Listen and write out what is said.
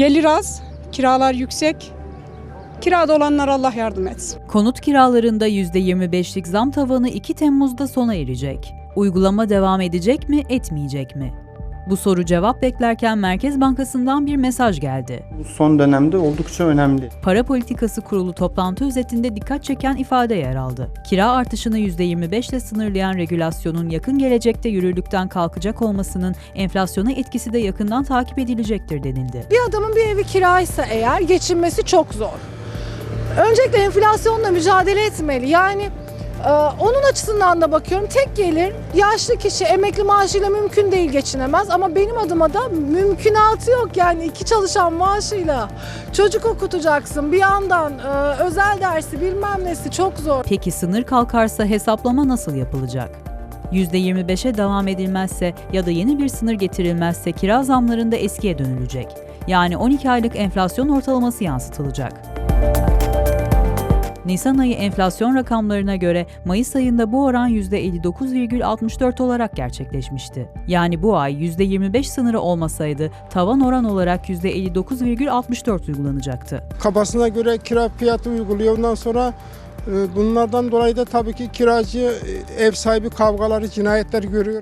Gelir az, kiralar yüksek. Kirada olanlar Allah yardım etsin. Konut kiralarında %25'lik zam tavanı 2 Temmuz'da sona erecek. Uygulama devam edecek mi, etmeyecek mi? Bu soru cevap beklerken Merkez Bankası'ndan bir mesaj geldi. Bu son dönemde oldukça önemli. Para Politikası Kurulu toplantı özetinde dikkat çeken ifade yer aldı. Kira artışını %25 ile sınırlayan regülasyonun yakın gelecekte yürürlükten kalkacak olmasının enflasyona etkisi de yakından takip edilecektir denildi. Bir adamın bir evi kiraysa eğer geçinmesi çok zor. Öncelikle enflasyonla mücadele etmeli. Yani onun açısından da bakıyorum tek gelir yaşlı kişi emekli maaşıyla mümkün değil geçinemez ama benim adıma da mümkünatı yok yani iki çalışan maaşıyla çocuk okutacaksın bir yandan e, özel dersi bilmem nesi çok zor. Peki sınır kalkarsa hesaplama nasıl yapılacak? %25'e devam edilmezse ya da yeni bir sınır getirilmezse kira zamlarında eskiye dönülecek. Yani 12 aylık enflasyon ortalaması yansıtılacak. Nisan ayı enflasyon rakamlarına göre Mayıs ayında bu oran %59,64 olarak gerçekleşmişti. Yani bu ay %25 sınırı olmasaydı tavan oran olarak %59,64 uygulanacaktı. kafasına göre kira fiyatı uyguluyor. Ondan sonra e, bunlardan dolayı da tabii ki kiracı e, ev sahibi kavgaları, cinayetler görüyoruz.